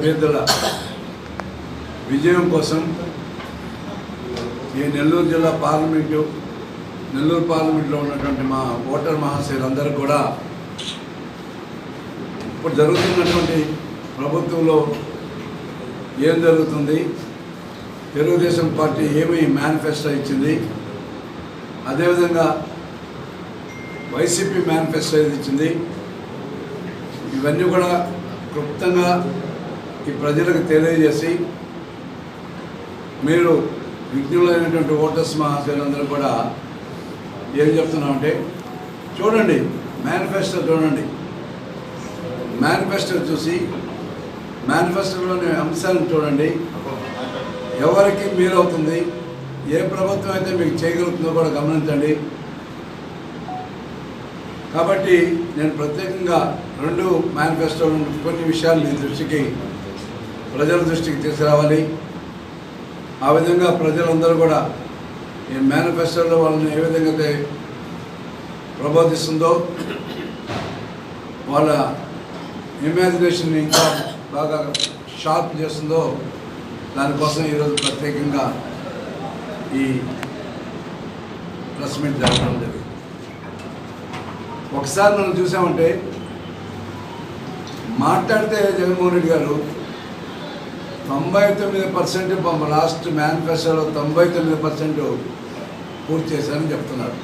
అభ్యర్థుల విజయం కోసం ఈ నెల్లూరు జిల్లా పార్లమెంటు నెల్లూరు పార్లమెంట్లో ఉన్నటువంటి మా ఓటర్ మహాశయులందరూ కూడా ఇప్పుడు జరుగుతున్నటువంటి ప్రభుత్వంలో ఏం జరుగుతుంది? తెలుగుదేశం పార్టీ ఏమి మేనిఫెస్టో ఇచ్చింది? అదేవిధంగా వైసీపీ మేనిఫెస్టో ఇచ్చింది? ఇవన్నీ కూడా క్లుప్తంగా ఈ ప్రజలకు తెలియజేసి మీరు విజ్ఞులైనటువంటి ఓటర్స్ మహాశైలందరూ కూడా ఏం చెప్తున్నామంటే చూడండి మేనిఫెస్టో చూడండి. మేనిఫెస్టో చూసి మేనిఫెస్టోలోని అంశాలను చూడండి. ఎవరికి మీరవుతుంది ఏ ప్రభుత్వం అయితే మీకు చేయగలుగుతుందో కూడా గమనించండి. కాబట్టి నేను ప్రత్యేకంగా రెండు మేనిఫెస్టోలు కొన్ని విషయాలు నీ దృష్టికి ప్రజల దృష్టికి తీసుకురావాలి. ఆ విధంగా ప్రజలందరూ కూడా ఈ మేనిఫెస్టోలో వాళ్ళని ఏ విధంగా అయితే ప్రబోధిస్తుందో వాళ్ళ ఇమాజినేషన్ ఇంకా బాగా షార్ప్ చేస్తుందో దానికోసం ఈరోజు ప్రత్యేకంగా ఈ ప్రెస్ మీట్ జరగడం జరిగింది. ఒకసారి మనం చూసామంటే మాట్లాడితే జగన్మోహన్ రెడ్డి గారు తొంభై తొమ్మిది పర్సెంట్ లాస్ట్ మేనిఫెస్టోలో తొంభై తొమ్మిది పర్సెంట్ పూర్తి చేశారని చెప్తున్నారు.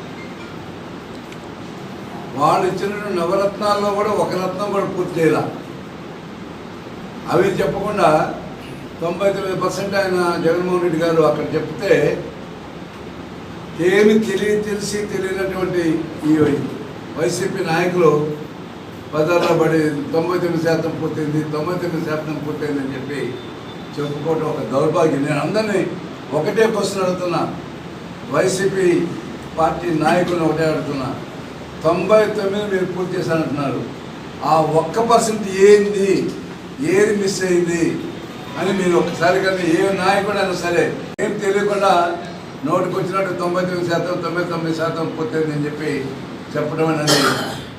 వాళ్ళు ఇచ్చిన నవరత్నాల్లో కూడా ఒక రత్నం కూడా పూర్తి చేయాల. అవి చెప్పకుండా తొంభై తొమ్మిది పర్సెంట్ ఆయన జగన్మోహన్ రెడ్డి గారు అక్కడ చెప్తే ఏమి తెలియ తెలిసి తెలియనటువంటి ఈ వైసీపీ నాయకులు బజార్లో పడి తొంభై తొమ్మిది శాతం పూర్తయింది తొంభై తొమ్మిది శాతం పూర్తయింది అని చెప్పి చెప్పుకోవటం ఒక దౌర్భాగ్యం. నేను అందరినీ ఒకటే ప్రశ్న అడుగుతున్నా. వైసీపీ పార్టీ నాయకులను ఒకటే అడుగుతున్నా. తొంభై తొమ్మిది మీరు పూర్తి చేశారంటున్నారు. ఆ ఒక్క పర్సెంట్ ఏంది? ఏది మిస్ అయింది? అని మీరు ఒక్కసారి కానీ ఏ నాయకుడు అయినా సరే ఏం తెలియకుండా నోటికి వచ్చినట్టు తొంభై తొమ్మిది శాతం తొంభై తొమ్మిది శాతం పూర్తయింది అని చెప్పి చెప్పడం అనేది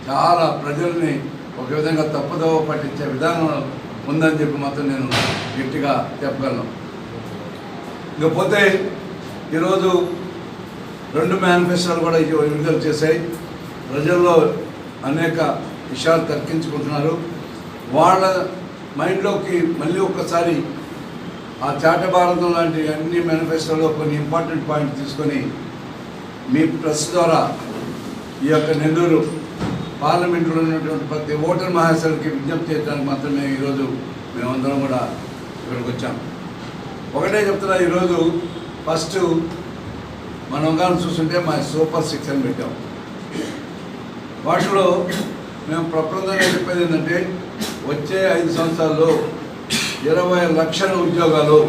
చాలా ప్రజల్ని ఒక విధంగా తప్పుదోవ పట్టించే విధానం ఉందని చెప్పి మాత్రం నేను గట్టిగా చెప్పగలను. ఇకపోతే ఈరోజు రెండు మేనిఫెస్టోలు కూడా విడుదల చేశాయి. ప్రజల్లో అనేక విషయాలు తర్కించుకుంటున్నారు వాళ్ళ మైండ్లోకి మళ్ళీ ఒక్కసారి ఆ చాట భారతం లాంటి అన్ని మేనిఫెస్టోలో కొన్ని ఇంపార్టెంట్ పాయింట్ తీసుకొని మీ ప్రెస్ ద్వారా ఈ యొక్క నెల్లూరు పార్లమెంట్లో ఉన్నటువంటి ప్రతి ఓటర్ మహాశయులకి విజ్ఞప్తి చేయడానికి మాత్రమే ఈరోజు మేమందరం కూడా ఇక్కడికి వచ్చాం. ఒకటే చెప్తున్నా ఈరోజు ఫస్ట్ మనం కానీ చూస్తుంటే మా సూపర్ సిక్స్ అని పెట్టాం. వాటిలో మేము ప్రప్రదంగా చెప్పేది ఏంటంటే వచ్చే ఐదు సంవత్సరాల్లో ఇరవై లక్షల ఉద్యోగాలు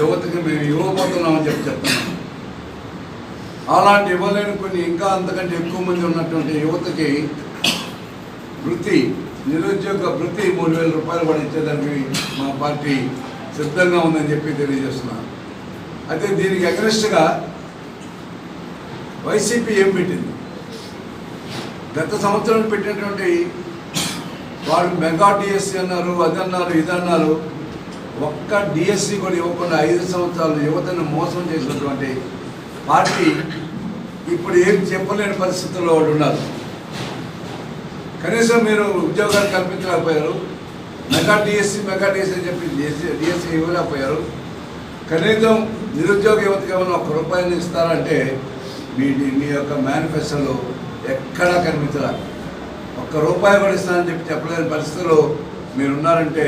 యువతకి మేము ఇవ్వబోతున్నామని చెప్పి చెప్తున్నాం. అలాంటి ఇవ్వలేని కొన్ని ఇంకా అంతకంటే ఎక్కువ మంది ఉన్నటువంటి యువతకి వృత్తి నిరుద్యోగ వృత్తి మూడు వేల రూపాయలు కూడా ఇచ్చేదానికి మా పార్టీ సిద్ధంగా ఉందని చెప్పి తెలియజేస్తున్నాను అయితే దీనికి అగ్రెస్ట్గా వైసీపీ ఏం పెట్టింది? గత సంవత్సరం పెట్టినటువంటి వాళ్ళు మెగా డిఎస్సి అన్నారు అది అన్నారు ఇది అన్నారు. ఒక్క డిఎస్సి కూడా ఇవ్వకుండా ఐదు సంవత్సరాలు యువతను మోసం చేసినటువంటి పార్టీ ఇప్పుడు ఏం చెప్పలేని పరిస్థితుల్లో వాళ్ళు ఉన్నారు. కనీసం మీరు ఉద్యోగాలు కల్పించలేకపోయారు మెగా డిఎస్సి మెగా డిఎస్సి అని చెప్పి డిఎస్సి ఇవ్వలేకపోయారు. కనీసం నిరుద్యోగ యువతకి ఏమైనా ఒక్క రూపాయలు ఇస్తారంటే మీ మీ యొక్క మేనిఫెస్టోలో ఎక్కడా కనిపించరా ఒక్క రూపాయి కూడా ఇస్తానని చెప్పి చెప్పలేని పరిస్థితిలో మీరు ఉన్నారంటే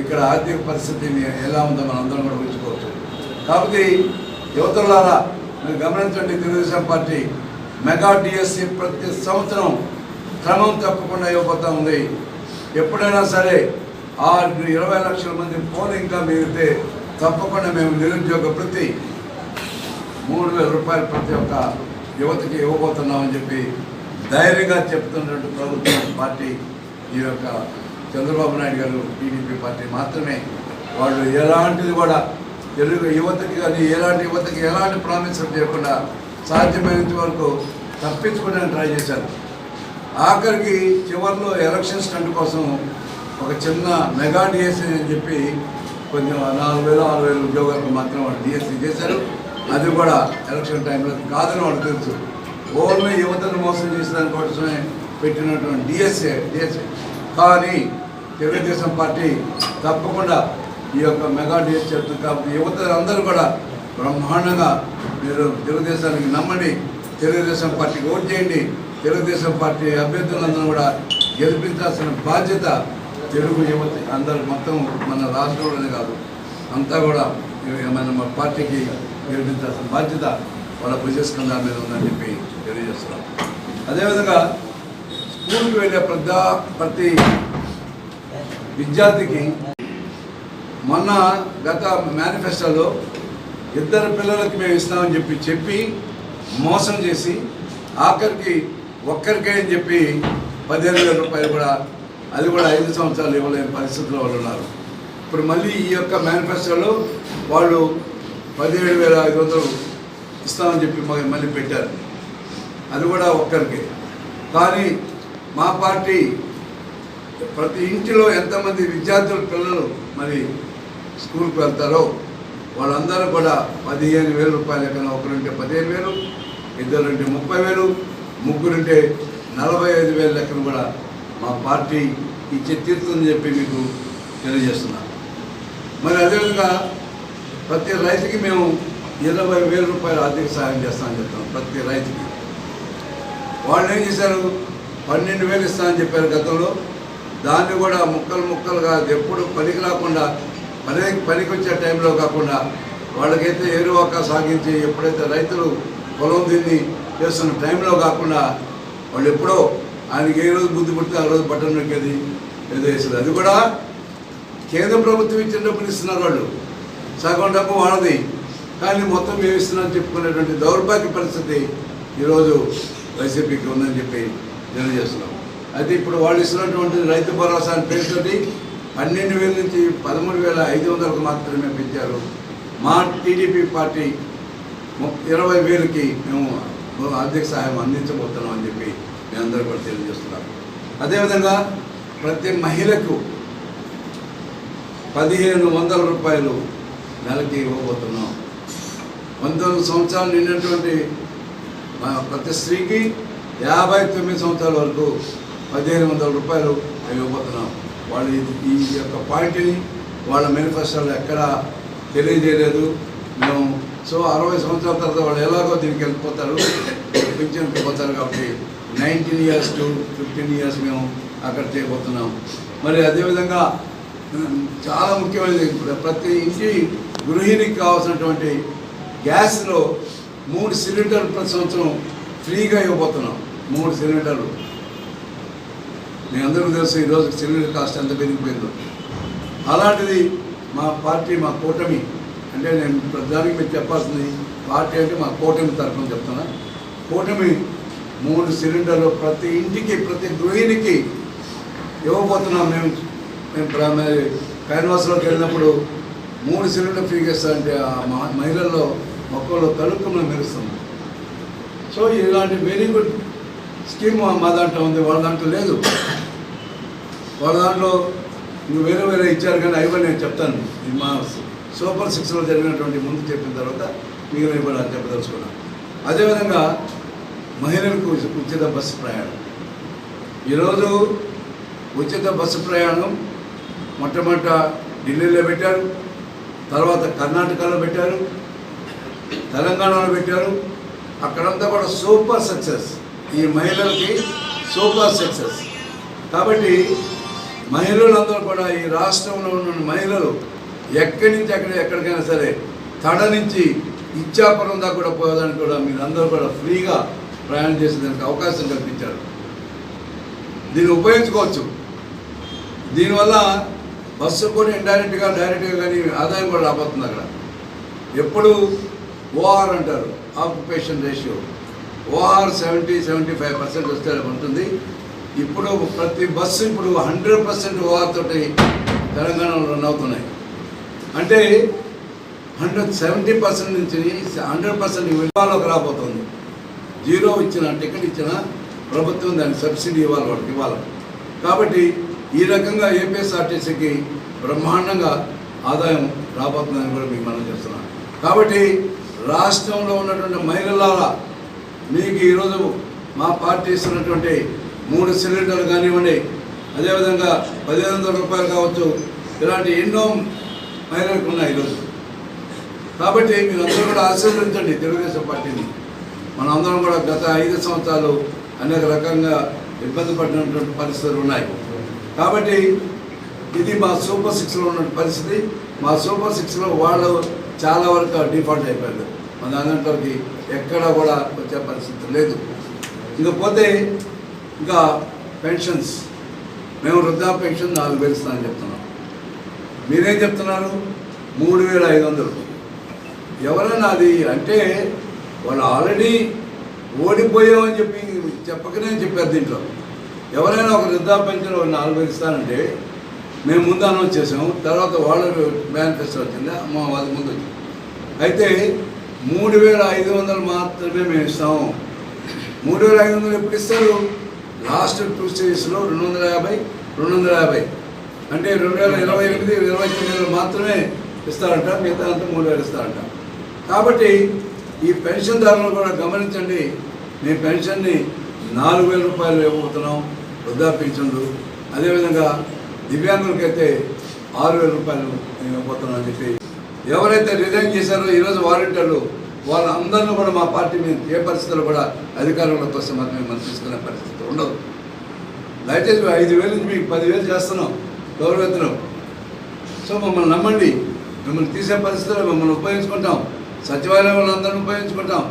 ఇక్కడ ఆర్థిక పరిస్థితి ఎలా ఉందో మనందరం అందరం కూడా ఊహించుకోవచ్చు. కాబట్టి యువతలారా మీరు గమనించండి తెలుగుదేశం పార్టీ మెగా డిఎస్సి ప్రతి సంవత్సరం క్రమం తప్పకుండా ఇవ్వబోతా ఉంది. ఎప్పుడైనా సరే ఆ ఇరవై లక్షల మంది ఫోన్ ఇంకా మిగిలితే తప్పకుండా మేము నిరుద్యోగ ప్రతి మూడు వేల రూపాయలు ప్రతి ఒక్క యువతకి ఇవ్వబోతున్నామని చెప్పి ధైర్యంగా చెప్తున్నటువంటి ప్రభుత్వం పార్టీ ఈ యొక్క చంద్రబాబు నాయుడు గారు టీడీపీ పార్టీ మాత్రమే. వాళ్ళు ఎలాంటిది కూడా తెలుగు యువతకి కానీ ఎలాంటి యువతకి ఎలాంటి ప్రామిసం చేయకుండా సాధ్యమైనంత వరకు తప్పించుకోవడానికి ట్రై చేశారు. ఆఖరికి చివరిలో ఎలక్షన్ స్టంట్ కోసం ఒక చిన్న మెగా డిఎస్సీ అని చెప్పి కొంచెం నాలుగు వేలు ఆరు వేల ఉద్యోగాలకు మాత్రం వాళ్ళు డిఎస్సీ చేశారు. అది కూడా ఎలక్షన్ టైంలో కాదని వాళ్ళు తెలుసు. ఓన్లీ యువతను మోసం చేసిన కోసమే పెట్టినటువంటి డిఎస్ఏ డిఎస్ఏ కానీ తెలుగుదేశం పార్టీ తప్పకుండా ఈ యొక్క మెగా డేట్ చెప్తుంది కాబట్టి యువత అందరూ కూడా బ్రహ్మాండంగా మీరు తెలుగుదేశానికి నమ్మండి తెలుగుదేశం పార్టీకి ఓట్ చేయండి తెలుగుదేశం పార్టీ అభ్యర్థులందరూ కూడా గెలిపించాల్సిన బాధ్యత తెలుగు యువత అందరు మొత్తం మన రాష్ట్రంలోనే కాదు అంతా కూడా మన పార్టీకి గెలిపించాల్సిన బాధ్యత వాళ్ళ భుజస్కంధాల మీద ఉందని చెప్పి తెలియజేస్తున్నాం. అదేవిధంగా స్కూల్కి వెళ్ళే ప్రతి ప్రతి విద్యార్థికి మొన్న గత మేనిఫెస్టోలో ఇద్దరు పిల్లలకి మేము ఇస్తామని చెప్పి చెప్పి మోసం చేసి ఆఖరికి ఒక్కరికే అని చెప్పి పదిహేను వేల రూపాయలు కూడా అది కూడా ఐదు సంవత్సరాలు ఇవ్వలేని పరిస్థితుల్లో వాళ్ళు ఉన్నారు. ఇప్పుడు మళ్ళీ ఈ యొక్క మేనిఫెస్టోలో వాళ్ళు పదిహేడు వేల ఐదు వందలు ఇస్తామని చెప్పి మళ్ళీ పెట్టారు. అది కూడా ఒక్కరికి. కానీ మా పార్టీ ప్రతి ఇంటిలో ఎంతమంది విద్యార్థుల పిల్లలు మరి స్కూల్కి వెళ్తారో వాళ్ళందరూ కూడా పదిహేను వేల రూపాయలు ఎక్కడ ఒకరుంటే పదిహేను వేలు ఇద్దరుంటే ముప్పై వేలు ముగ్గురుంటే నలభై ఐదు వేల లెక్కన కూడా మా పార్టీ ఇచ్చే తీరుతుందని చెప్పి మీకు తెలియజేస్తున్నాను. మరి అదేవిధంగా ప్రతి రైతుకి మేము ఇరవై వేల రూపాయలు ఆర్థిక సహాయం చేస్తామని చెప్తాం ప్రతి రైతుకి. వాళ్ళు ఏం చేశారు? పన్నెండు వేలు ఇస్తామని చెప్పారు గతంలో. దాన్ని కూడా ముక్కలు ముక్కలుగా ఎప్పుడు పనికి రాకుండా పని పనికి వచ్చే టైంలో కాకుండా వాళ్ళకైతే ఏరువాక సాగించి ఎప్పుడైతే రైతులు పొలం తిని చేస్తున్న టైంలో కాకుండా వాళ్ళు ఎప్పుడో ఆయనకి ఏ రోజు బుద్ధి పుడితే ఆ రోజు బట్టన్ నొక్కేది ఏదో వేసేది అది కూడా కేంద్ర ప్రభుత్వం ఇచ్చిన డబ్బులు ఇస్తున్నారు వాళ్ళు. సగం డబ్బు వాళ్ళది. కానీ మొత్తం మేము ఇస్తున్నామని చెప్పుకునేటువంటి దౌర్భాగ్య పరిస్థితి ఈరోజు వైసీపీకి ఉందని చెప్పి తెలియజేస్తున్నాం. అయితే ఇప్పుడు వాళ్ళు ఇస్తున్నటువంటి రైతు భరోసా అని పేరుతోటి పన్నెండు వేల నుంచి పదమూడు వేల ఐదు వందలకు మాత్రమే పెంచారు. మా టీడీపీ పార్టీ ఇరవై వేలకి మేము ఆర్థిక సహాయం అందించబోతున్నాం అని చెప్పి మేము అందరూ కూడా తెలియజేస్తున్నాం. అదేవిధంగా ప్రతి మహిళకు పదిహేను వందల రూపాయలు నెలకి ఇవ్వబోతున్నాం. పంతొమ్మిది సంవత్సరాలు నిండినటువంటి మా ప్రతి స్త్రీకి యాభై తొమ్మిది సంవత్సరాల వరకు పదిహేను వందల రూపాయలు ఇవ్వబోతున్నాం. వాళ్ళు ఈ- ఈ యొక్క పాయింట్ని వాళ్ళ మేనిఫెస్టోలో ఎక్కడ తెలియజేయలేదు. మేము సో అరవై సంవత్సరాల తర్వాత వాళ్ళు ఎలాగో దీనికి వెళ్ళిపోతారు పింఛన్కి పోతారు కాబట్టి nineteen years to fifteen years మేము అక్కడ చేయబోతున్నాం. మరి అదేవిధంగా చాలా ముఖ్యమైనది ప్రతి ఇంటి గృహిణికి కావాల్సినటువంటి గ్యాస్లో మూడు సిలిండర్లు ప్రతి సంవత్సరం ఫ్రీగా ఇవ్వబోతున్నాం. మూడు సిలిండర్లు. మీ అందరికీ తెలుసు ఈరోజు సిలిండర్ కాస్ట్ ఎంత పెరిగిపోయిందో. అలాంటిది మా పార్టీ మా కూటమి అంటే నేను ప్రధానికి మీరు చెప్పాల్సింది పార్టీ అంటే మా కూటమి తరఫున చెప్తున్నా. కూటమి మూడు సిలిండర్లు ప్రతి ఇంటికి ప్రతి గృహిణికి ఇవ్వబోతున్నాం మేము. మేము ప్ర- వెళ్ళినప్పుడు మూడు సిలిండర్ ఫ్రీగా ఇస్తారంటే ఆ మహిళల్లో మొక్కల్లో తలుపుకున్న మెరుస్తుంది. సో ఇలాంటి వెరీ గుడ్ స్కీమ్ మా దాంట్లో ఉంది వాళ్ళ దాంట్లో లేదు. వాళ్ళ దాంట్లో ఇంక వేరే వేరే ఇచ్చారు కానీ అవి నేను చెప్తాను. మా సూపర్ సిక్స్లో జరిగినటువంటి ముందు చెప్పిన తర్వాత మిగిలిన కూడా చెప్పదలుచుకున్నాను. అదేవిధంగా మహిళలకు ఉచిత బస్సు ప్రయాణం. ఈరోజు ఉచిత బస్సు ప్రయాణం మొట్టమొదట ఢిల్లీలో పెట్టారు తర్వాత కర్ణాటకలో పెట్టారు తెలంగాణలో పెట్టారు. అక్కడంతా కూడా సూపర్ సక్సెస్. ఈ మహిళలకి సూపర్ సక్సెస్. కాబట్టి మహిళలందరూ కూడా ఈ రాష్ట్రంలో ఉన్న మహిళలు ఎక్కడి నుంచి ఎక్కడ ఎక్కడికైనా సరే తడ నుంచి ఇచ్చాపురం దాకా కూడా పోయేదానికి కూడా మీరందరూ కూడా ఫ్రీగా ప్రయాణం చేసేదానికి అవకాశం కల్పించారు. దీన్ని ఉపయోగించుకోవచ్చు. దీనివల్ల బస్సు కూడా ఇండైరెక్ట్గా డైరెక్ట్గా కానీ ఆదాయం కూడా రాబోతుంది అక్కడ. ఎప్పుడు ఓఆర్ అంటారు occupation ratio. OR seventy seventy five percent వస్తే ఉంటుంది. ఇప్పుడు ప్రతి బస్సు ఇప్పుడు హండ్రెడ్ పర్సెంట్ ఓవర్తోటి తెలంగాణలో రన్ అవుతున్నాయి అంటే హండ్రెడ్ సెవెంటీ పర్సెంట్ నుంచి హండ్రెడ్ పర్సెంట్ విలువలోకి రాబోతుంది. జీరో ఇచ్చిన టికెట్ ఇచ్చిన ప్రభుత్వం దాన్ని సబ్సిడీ ఇవ్వాలి వాళ్ళకి ఇవ్వాలి. కాబట్టి ఈ రకంగా ఏపీఎస్ఆర్టీసీకి బ్రహ్మాండంగా ఆదాయం రాబోతుందని కూడా మీకు మనం చేస్తున్నాం కాబట్టి రాష్ట్రంలో ఉన్నటువంటి మహిళల మీకు ఈరోజు మా పార్టీ ఇస్తున్నటువంటి మూడు సిలిండర్లు కానివ్వండి. అదేవిధంగా పదిహేను వందల రూపాయలు కావచ్చు. ఇలాంటి ఎన్నో మహిళలకు ఉన్నాయి ఈరోజు. కాబట్టి మీరు అందరూ కూడా ఆశీర్వదించండి తెలుగుదేశం పార్టీని. మన అందరం కూడా గత ఐదు సంవత్సరాలు అనేక రకంగా ఇబ్బంది పడినటువంటి పరిస్థితులు ఉన్నాయి. కాబట్టి ఇది మా సూపర్ సిక్స్లో ఉన్న పరిస్థితి. మా సూపర్ సిక్స్లో వాళ్ళు చాలా వరకు డిఫాల్ట్ అయిపోయారు. మన దాంట్లోకి ఎక్కడా కూడా వచ్చే పరిస్థితి లేదు. ఇకపోతే ఇంకా పెన్షన్స్. మేము వృద్ధా పెన్షన్ నాలుగు వేలు ఇస్తామని చెప్తున్నాం. మీరేం చెప్తున్నారు? మూడు వేల ఐదు వందలు. ఎవరైనా అది అంటే వాళ్ళు ఆల్రెడీ ఓడిపోయామని చెప్పి చెప్పకనే చెప్పారు దీంట్లో. ఎవరైనా ఒక వృద్ధా పెన్షన్ నాలుగు వేలు ఇస్తానంటే మేము ముందు అనౌన్స్ చేసాము. తర్వాత వాళ్ళ మేనిఫెస్టో వచ్చింది. మా వాళ్ళ ముందు వచ్చింది. అయితే మూడు వేల ఐదు వందలు మాత్రమే మేము ఇస్తాము. మూడు వేల ఐదు వందలు ఎప్పుడు ఇస్తారు? లాస్ట్ టూ స్టేజెస్లో రెండు వందల యాభై రెండు వందల యాభై. అంటే రెండు వేల ఇరవై ఎనిమిది ఇరవై తొమ్మిదిలో మాత్రమే ఇస్తారంట మిగతా అంతా మూడు వేలు ఇస్తారంట. కాబట్టి ఈ పెన్షన్దారులను కూడా గమనించండి. మీ పెన్షన్ని నాలుగు వేల రూపాయలు ఇవ్వబోతున్నాం వృద్ధాపించండు అదేవిధంగా దివ్యాంగులకైతే ఆరు వేల రూపాయలు ఇవ్వబోతున్నాం అని చెప్పి ఎవరైతే రిజైన్ చేశారో ఈరోజు వాలంటీర్లు వాళ్ళందరినీ కూడా మా పార్టీ మీద ఏ పరిస్థితుల్లో కూడా అధికారంలోకి వస్తే మాత్రమే మనం తీసుకునే పరిస్థితి. ఉండదు. దయచేసి ఐదు వేలు నుంచి మీకు పదివేలు చేస్తున్నాం. గౌరవేతనం. సో మమ్మల్ని నమ్మండి. మిమ్మల్ని తీసే పరిస్థితుల్లో మిమ్మల్ని ఉపయోగించుకుంటాం. సచివాలయం అందరిని ఉపయోగించుకుంటాం.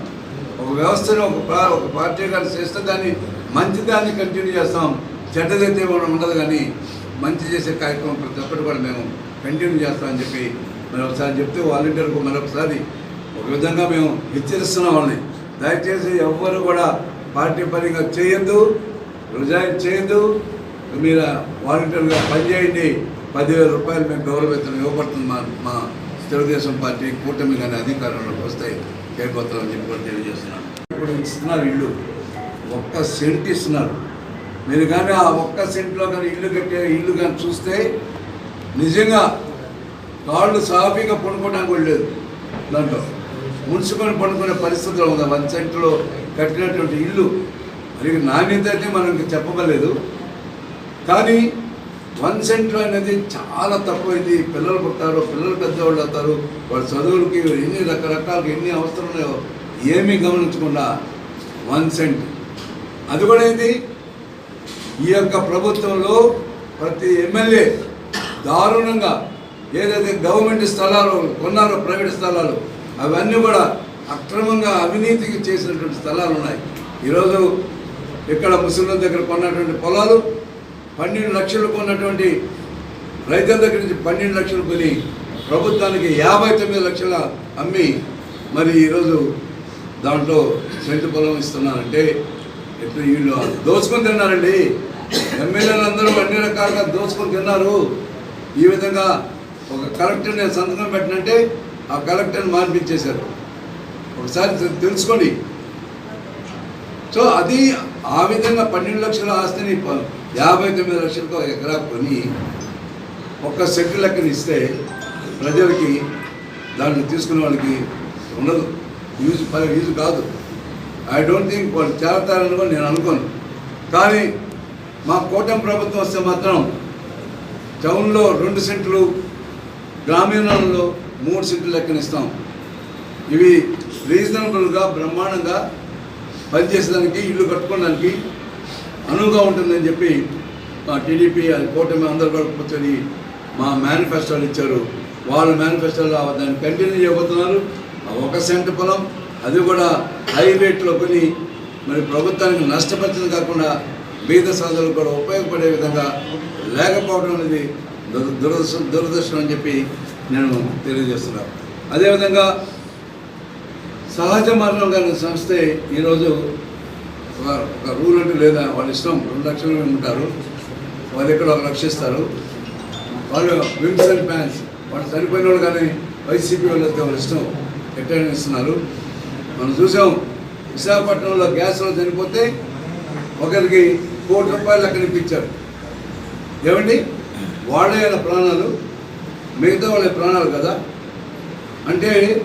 ఒక వ్యవస్థను ఒక ఒక పార్టీ కానీ చేస్తే దాన్ని మంచిదాన్ని కంటిన్యూ చేస్తాం. చెడ్డదైతే మనం ఉండదు కానీ మంచి చేసే కార్యక్రమం ప్రతి ఒక్కటి కూడా మేము కంటిన్యూ చేస్తామని చెప్పి మరి ఒకసారి చెప్తే వాలంటీర్కు మరొకసారి ఒక విధంగా మేము హెచ్చరిస్తున్నాం వాళ్ళని. దయచేసి ఎవ్వరు కూడా పార్టీ పరంగా చేయొద్దు రిజైన్ చేయొద్దు మీరు వాలంటీర్గా పనిచేయండి. పదివేల రూపాయలు మేము గౌరవేతనం ఇవ్వబడుతుంది మా మా తెలుగుదేశం పార్టీ కూటమి కానీ అధికారంలోకి వస్తాయి చేయబోతున్నామని చెప్పి కూడా తెలియజేస్తున్నాను ఇప్పుడు ఇస్తున్నారు ఇల్లు. ఒక్క సెంట్ ఇస్తున్నారు. మీరు కానీ ఆ ఒక్క సెంట్లో కానీ ఇల్లు కట్టే ఇల్లు కానీ చూస్తే నిజంగా కాళ్ళు సాఫీగా పడుకోవడానికి కూడా లేదు. దాంట్లో. ముడుచుకొని పడుకునే పరిస్థితులు ఉంది? వన్ సెంట్లో కట్టినటువంటి ఇల్లు. మరి నాణ్యత అంటే మనం ఇంకా కానీ వన్ సెంట్లో అనేది చాలా తక్కువైంది. పిల్లలు పుట్టారు పిల్లలు పెద్దవాళ్ళు అవుతారు. వాళ్ళ చదువులకి ఎన్ని రకరకాలకి ఎన్ని అవసరం ఉన్నాయో ఏమీ గమనించకుండా వన్ సెంట్. అది కూడా ఏంటి? ఈ యొక్క ప్రభుత్వంలో ప్రతి ఎమ్మెల్యే దారుణంగా ఏదైతే గవర్నమెంట్ స్థలాలు కొన్నారో ప్రైవేట్ స్థలాలు అవన్నీ కూడా అక్రమంగా అవినీతికి చేసినటువంటి స్థలాలు ఉన్నాయి. ఈరోజు ఇక్కడ ముస్లింల దగ్గర కొన్నటువంటి పొలాలు పన్నెండు లక్షలు కొన్నటువంటి రైతుల దగ్గర నుంచి పన్నెండు లక్షలు కొని ప్రభుత్వానికి యాభై తొమ్మిది లక్షల అమ్మి మరి ఈరోజు దాంట్లో సెంటు పొలం ఇస్తున్నారంటే ఎప్పుడు వీళ్ళు దోచుకొని తిన్నారండి. ఎమ్మెల్యేలు అందరూ అన్ని రకాలుగా దోచుకొని తిన్నారు. ఈ విధంగా ఒక కలెక్టర్ నేను సంతకం పెట్టినంటే ఆ కలెక్టర్ని మార్పించేశారు ఒకసారి తెలుసుకోండి. సో అది ఆ విధంగా పన్నెండు లక్షల ఆస్తిని యాభై తొమ్మిది లక్షలకు ఒక ఎకరా కొని ఒక్క సెంటు లెక్కన ఇస్తే ప్రజలకి దాన్ని తీసుకునే వాళ్ళకి ఉండదు. యూజ్ యూజ్ కాదు. ఐ డోంట్ థింక్ వాళ్ళు చేరతారని కూడా నేను అనుకోను. కానీ మా కూటమి ప్రభుత్వం వస్తే మాత్రం టౌన్లో రెండు సెంట్లు గ్రామీణంలో మూడు సెంట్లు లెక్కన ఇస్తాం. ఇవి రీజనబుల్గా బ్రహ్మాండంగా పనిచేసేదానికి ఇల్లు కట్టుకోవడానికి అనువుగా ఉంటుందని చెప్పి మా టీడీపీ అది కూటమి అందరూ కూడా కూర్చొని మా మేనిఫెస్టోలు ఇచ్చారు. వాళ్ళ మేనిఫెస్టోలో దాన్ని కంటిన్యూ చేయబోతున్నారు. ఒక సెంట్ పొలం అది కూడా హై రేట్లో కొని మరి ప్రభుత్వానికి నష్టపరిచింది కాకుండా బీద సాధులకు కూడా ఉపయోగపడే విధంగా లేకపోవడం అనేది దుర- దురదృష్టం దురదృష్టం అని చెప్పి నేను తెలియజేస్తున్నాను. అదేవిధంగా సహజ మరణం కానీ సంస్థే ఈరోజు ఒక ఒక రూల్ అంటే లేదా వాళ్ళ ఇష్టం. రెండు లక్షలు ఉంటారు. వాళ్ళు ఇక్కడ ఒక లక్షిస్తారు వాళ్ళు విమ్స్ అండ్ ఫ్యాన్స్. వాళ్ళు చనిపోయిన వాళ్ళు కానీ వైసీపీ వాళ్ళకి వాళ్ళ ఇష్టం. ఎట్లా ఇస్తున్నారు. మనం చూసాం. విశాఖపట్నంలో గ్యాస్లో చనిపోతే ఒకరికి కోటి రూపాయలు అక్కడ ఇప్పించారు. ఏమండి? వాళ్ళే వాళ్ళ ప్రాణాలు. మిగతా వాళ్ళ ప్రాణాలు కదా? అంటే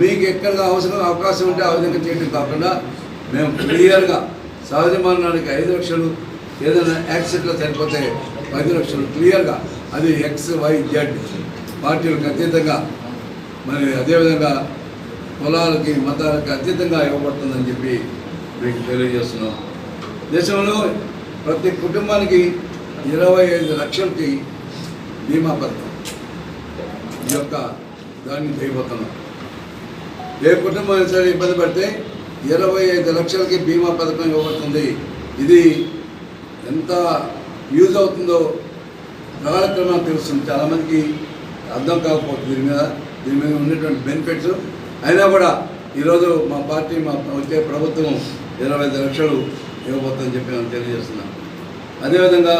మీకు ఎక్కడ అవసరం అవకాశం ఉంటే ఆ విధంగా చేయడం కాకుండా మేము క్లియర్గా సహజ మరణానికి ఐదు లక్షలు ఏదైనా యాక్సిడెంట్లో చనిపోతే పది లక్షలు క్లియర్గా అది ఎక్స్ వై జెడ్ పార్టీలకు అతీతంగా మరి అదేవిధంగా కులాలకి మతాలకి అతీతంగా ఇవ్వబడుతుందని చెప్పి మీకు తెలియజేస్తున్నాం. దేశంలో ప్రతి కుటుంబానికి ఇరవై ఐదు లక్షలకి బీమా పథకం. ఈ యొక్క దాన్ని చేయబోతున్నాం. ఏ కుటుంబం సరే ఇబ్బంది పడితే ఇరవై ఐదు లక్షలకి బీమా పథకం ఇవ్వబడుతుంది. ఇది ఎంత యూజ్ అవుతుందో కాలక్రమం తెలుస్తుంది. చాలామందికి అర్థం కాకపోతుంది దీని మీద. దీని మీద ఉన్నటువంటి బెనిఫిట్స్. అయినా కూడా ఈరోజు మా పార్టీ మా వచ్చే ప్రభుత్వం ఇరవై ఐదు లక్షలు ఇవ్వబోతుందని చెప్పి నేను తెలియజేస్తున్నాను. అదేవిధంగా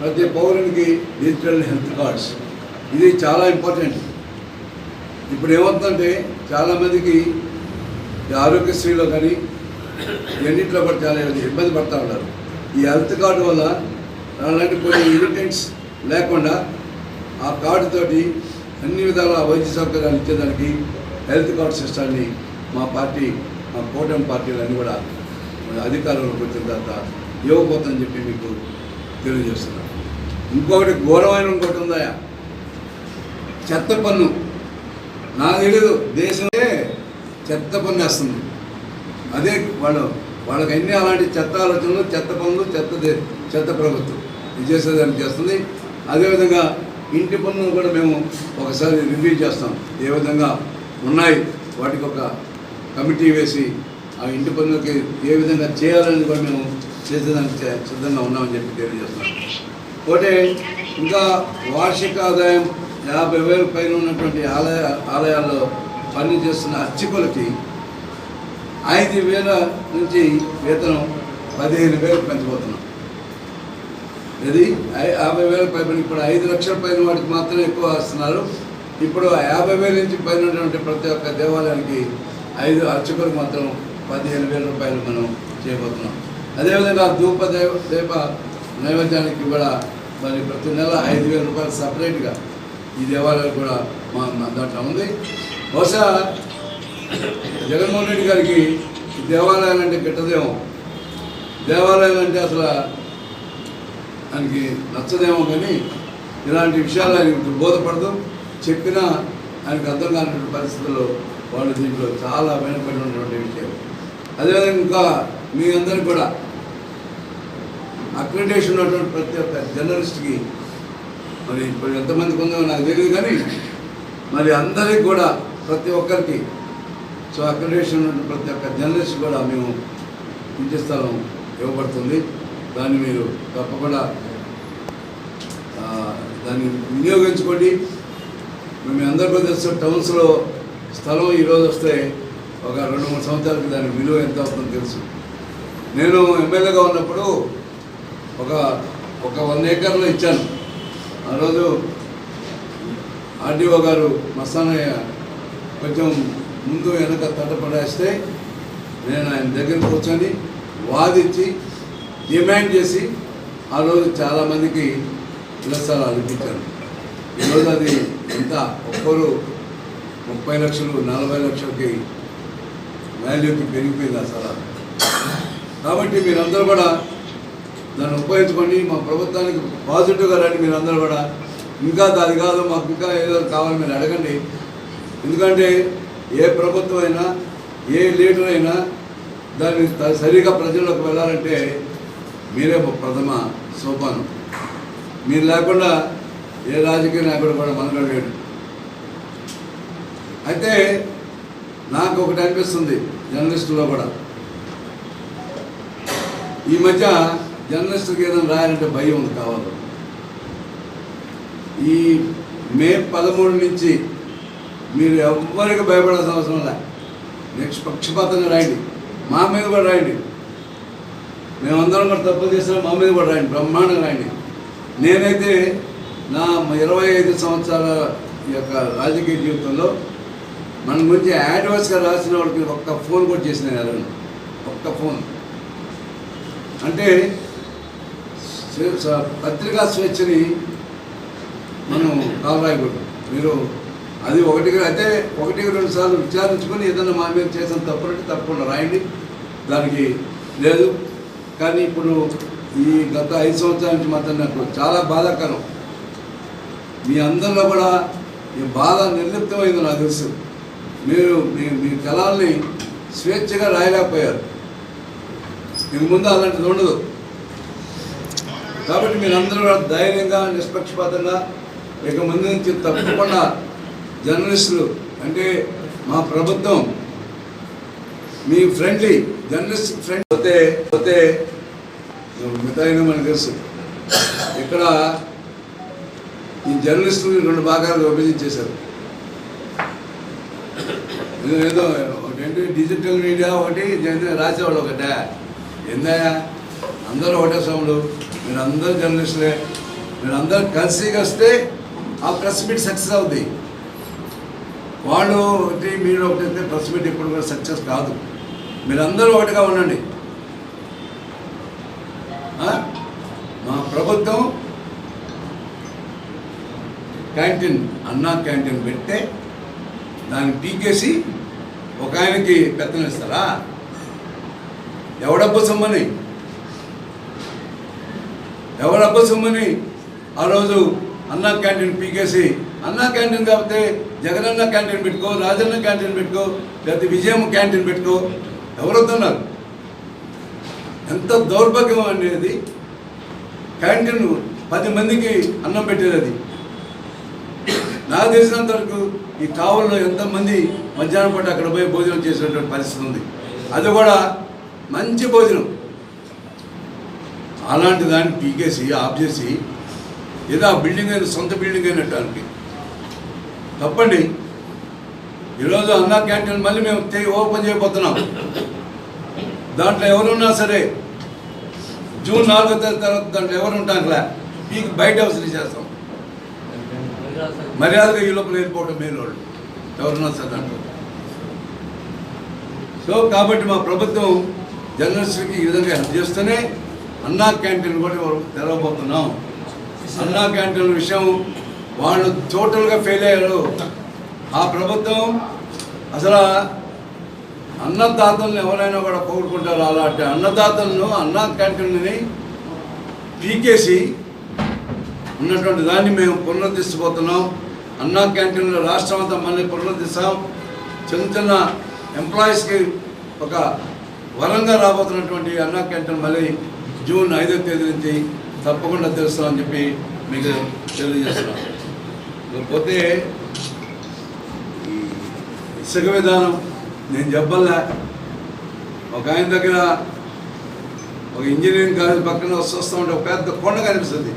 ప్రతి పౌరునికి డిజిటల్ హెల్త్ కార్డ్స్. ఇది చాలా ఇంపార్టెంట్. ఇప్పుడు ఏమవుతుందంటే చాలామందికి ఈ ఆరోగ్యశ్రీలో కానీ ఎన్నింటిలో కూడా చాలా ఇబ్బంది పడతా ఉన్నారు. ఈ హెల్త్ కార్డు వల్ల అలాంటి కొన్ని ఇరిటెంట్స్ లేకుండా ఆ కార్డుతో అన్ని విధాల వైద్య సౌకర్యాలు ఇచ్చేదానికి హెల్త్ కార్డ్ సిస్టాన్ని మా పార్టీ మా కూటమి పార్టీలు అన్నీ కూడా అధికారంలోకి వచ్చిన తర్వాత ఇవ్వబోతుందని చెప్పి మీకు తెలియజేస్తున్నాను. ఇంకొకటి ఘోరమైన ఇంకోటి ఉందా చెత్త పన్ను నాకు తెలియదు దేశమే చెత్త పన్ను వేస్తుంది. అదే వాళ్ళు వాళ్ళకి అన్ని అలాంటి చెత్త ఆలోచనలు చెత్త పనులు చెత్త చెత్త ప్రభుత్వం. ఇది చేసేదానికి చేస్తుంది. అదేవిధంగా ఇంటి పన్నును కూడా మేము ఒకసారి రివ్యూ చేస్తాం. ఏ విధంగా ఉన్నాయి వాటికి ఒక కమిటీ వేసి ఆ ఇంటి పనులకి ఏ విధంగా చేయాలని కూడా మేము చేసేదానికి చే- సిద్ధంగా ఉన్నామని చెప్పి తెలియజేస్తున్నాం. ఒకటి ఇంకా వార్షిక ఆదాయం యాభై వేల పైన ఉన్నటువంటి ఆలయ ఆలయాల్లో పనిచేస్తున్న అర్చకులకి ఐదు వేల నుంచి వేతనం పదిహేను వేలు పెంచబోతున్నాం. ఇది యాభై వేల పైన ఇప్పుడు ఐదు లక్షల పైన వాటికి మాత్రమే ఎక్కువ వస్తున్నారు ఇప్పుడు యాభై వేల నుంచి పైన ఉన్నటువంటి ప్రతి ఒక్క దేవాలయానికి ఐదు అర్చకులకు మాత్రం పదిహేను వేల రూపాయలు మనం చేయబోతున్నాం. అదేవిధంగా ధూప దేవ దీప నైవేద్యానికి కూడా మరి ప్రతి నెల ఐదు వేల రూపాయలు సపరేట్గా ఈ దేవాలయాలు కూడా మా దాంట్లో ఉంది. బహుశా జగన్మోహన్ రెడ్డి గారికి ఈ దేవాలయాలు అంటే గిట్టదేమో. దేవాలయాలు అంటే అసలు ఆయనకి నచ్చదేమో కానీ ఇలాంటి విషయాలు ఆయనకి బోధపడదు. చెప్పినా ఆయనకు అర్థం కానటువంటి పరిస్థితుల్లో వాళ్ళు దీంట్లో చాలా వెనుకబడి ఉన్నటువంటి విషయం. అదేవిధంగా ఇంకా మీ అందరికి కూడా అక్రిడేషన్ ఉన్నటువంటి ప్రతి ఒక్క జర్నలిస్ట్కి మరి ఇప్పుడు ఎంతమందికి ఉందో నాకు తెలియదు కానీ మరి అందరికి కూడా ప్రతి ఒక్కరికి సో అక్రిడేషన్ ప్రతి ఒక్క జర్నలిస్ట్ కూడా మేము ఇంటి స్థలం ఇవ్వబడుతుంది. దాన్ని మీరు తప్పకుండా దాన్ని వినియోగించుకోండి. మేము అందరికీ టౌన్స్లో స్థలం ఈరోజు వస్తే ఒక రెండు మూడు సంవత్సరాలకి దాని విలువ ఎంత అవుతుందో తెలుసు. నేను ఎమ్మెల్యేగా ఉన్నప్పుడు ఒక ఒక వన్ ఏకర్లో ఇచ్చాను. ఆ రోజు ఆర్డీఓ గారు మస్తానయ్య కొంచెం ముందు వెనక తటపడేస్తే నేను ఆయన దగ్గర కూర్చొని వాదించి డిమాండ్ చేసి ఆ రోజు చాలామందికి ఇళ్ళ అనిపించాను ఈరోజు అది ఎంత? ఒక్కరు ముప్పై లక్షలు నలభై లక్షలకి వాల్యూకి పెరిగిపోయింది ఆ కాబట్టి మీరందరూ కూడా దాన్ని ఉపయోగించుకొని మా ప్రభుత్వానికి పాజిటివ్గా రండి మీరందరూ కూడా. ఇంకా అది కాదు మాకు ఇంకా ఏదో కావాలి మీరు అడగండి. ఎందుకంటే ఏ ప్రభుత్వం అయినా ఏ లీడర్ అయినా దాన్ని సరిగా ప్రజల్లోకి వెళ్ళాలంటే మీరే ప్రథమ సోపానం. మీరు లేకుండా ఏ రాజకీయ నాయకుడు కూడా మనగడలేడు అయితే నాకు ఒకటి అనిపిస్తుంది జర్నలిస్టులో కూడా. ఈ మధ్య జర్నలిస్టులకి ఏదైనా రాయాలంటే భయం ఉంది కావాలి ఈ మే పదమూడు నుంచి మీరు ఎవ్వరికి భయపడాల్సిన అవసరం లే. నెక్స్ట్ పక్షపాతంగా రాయండి. మా మీద కూడా రాయండి. మేమందరం కూడా తప్పులు చేసినా మా మీద కూడా రాయండి. బ్రహ్మాండంగా రాయండి. నేనైతే నా ఇరవై ఐదు సంవత్సరాల ఈ యొక్క రాజకీయ జీవితంలో మన గురించి యాడ్వర్స్గా రాసిన వాళ్ళకి ఒక్క ఫోన్ కూడా చేసిన ఎవరైనా ఒక్క ఫోన్. అంటే పత్రికా స్వేచ్ఛని మనం కాలరాయకూడదు మీరు అది ఒకటికి అయితే ఒకటికి రెండు సార్లు విచారించుకొని ఏదైనా మా మీద చేసిన తప్పునంటే తప్పకుండా రాయండి. దానికి లేదు. కానీ ఇప్పుడు ఈ గత ఐదు సంవత్సరాల నుంచి మాత్రం నాకు చాలా బాధాకరం. మీ అందరిలో కూడా ఈ బాధ నిర్లిప్తమైంది నాకు తెలుసు. మీరు మీ మీ కళల్ని స్వేచ్ఛగా రాయలేకపోయారు. ఇక ముందు అలాంటిది ఉండదు. కాబట్టి మీరందరూ ధైర్యంగా నిష్పక్షపాతంగా ఇక ముందు నుంచి తప్పకుండా జర్నలిస్టులు అంటే మా ప్రభుత్వం మీ ఫ్రెండ్లీ జర్నలిస్ట్ ఫ్రెండ్ పోతే పోతే మిగతా మనకు తెలుసు. ఇక్కడ ఈ జర్నలిస్టులు రెండు భాగాలు విభజించేశారు. ఏదో ఒకటి డిజిటల్ మీడియా ఒకటి రాసేవాళ్ళు ఒకటే. ఏందయ్యా? అందరూ ఒకటే సోములు మీరు అందరూ జర్నలిస్టులే. మీరు అందరూ కలిసి వస్తే ఆ ప్రెస్ మీట్ సక్సెస్ అవుద్ది. వాళ్ళు ఒకటి మీరు ఒకటి అయితే ప్రెస్ మీట్ ఇప్పుడు కూడా సక్సెస్ కాదు. మీరందరూ ఒకటిగా ఉండండి. మా ప్రభుత్వం క్యాంటీన్ అన్నా క్యాంటీన్ పెడితే దాన్ని పీకేసి ఒక ఆయనకి పెత్తనం ఇస్తారా? ఎవడబ్బు సొమ్మని ఎవడబ్బ సొమ్మని ఆ రోజు అన్నా క్యాంటీన్ పీకేసి అన్నా క్యాంటీన్ కాకపోతే జగనన్న క్యాంటీన్ పెట్టుకో రాజన్న క్యాంటీన్ పెట్టుకో లేకపోతే విజయం క్యాంటీన్ పెట్టుకో ఎవరు ఎంత దౌర్భాగ్యం అనేది క్యాంటీన్ పది మందికి అన్నం పెట్టేది అది. నాకు తెలిసినంత వరకు ఈ కావుల్లో ఎంతమంది మధ్యాహ్నం పూట అక్కడ పోయి భోజనం చేసినటువంటి పరిస్థితి ఉంది. అది కూడా మంచి భోజనం. అలాంటి దాన్ని పీకేసి ఆఫ్ చేసి ఏదో ఆ బిల్డింగ్ అయిన సొంత బిల్డింగ్ అయినట్టానికి తప్పండి. ఈరోజు అన్నా క్యాంటీన్ మళ్ళీ మేము ఓపెన్ చేయబోతున్నాం. దాంట్లో ఎవరున్నా సరే జూన్ నాలుగో తేదీ తర్వాత దాంట్లో ఎవరు ఉంటానులే మీకు బయట అవసరం చేస్తాం. మర్యాదగా ఈ లోపల వెళ్ళిపోవడం మెయిన్ వాళ్ళు. ఎవరున్నా సరే దాంట్లో. సో కాబట్టి మా ప్రభుత్వం జర్నలిస్టులకి ఈ విధంగా హెల్ప్ చేస్తూనే అన్నా క్యాంటీన్ కూడా తెరవబోతున్నాం. అన్నా క్యాంటీన్ విషయం వాళ్ళు టోటల్గా ఫెయిల్ అయ్యారు. ఆ ప్రభుత్వం అసలు అన్నదాతలను ఎవరైనా కూడా కోరుకుంటారు? అలాంటి అన్నదాతలను అన్నా క్యాంటీన్ని పీకేసి ఉన్నటువంటి దాన్ని మేము పునరుద్ధరిస్తబోతున్నాం అన్నా క్యాంటీన్లో రాష్ట్రం అంతా మళ్ళీ పునరుద్ధరిస్తాం. చిన్న చిన్న ఎంప్లాయీస్కి ఒక వరంగా రాబోతున్నటువంటి అన్నా క్యాంటీన్ మళ్ళీ జూన్ ఐదో తేదీ నుంచి తప్పకుండా తెలుస్తామని చెప్పి మీకు తెలియజేస్తున్నాం. పోతే ఇసుక విధానం నేను చెప్పల్లా ఒక ఆయన దగ్గర ఒక ఇంజనీరింగ్ కాలేజ్ పక్కన వస్తూ ఉంటే ఒక పెద్ద కొండ కనిపిస్తుంది.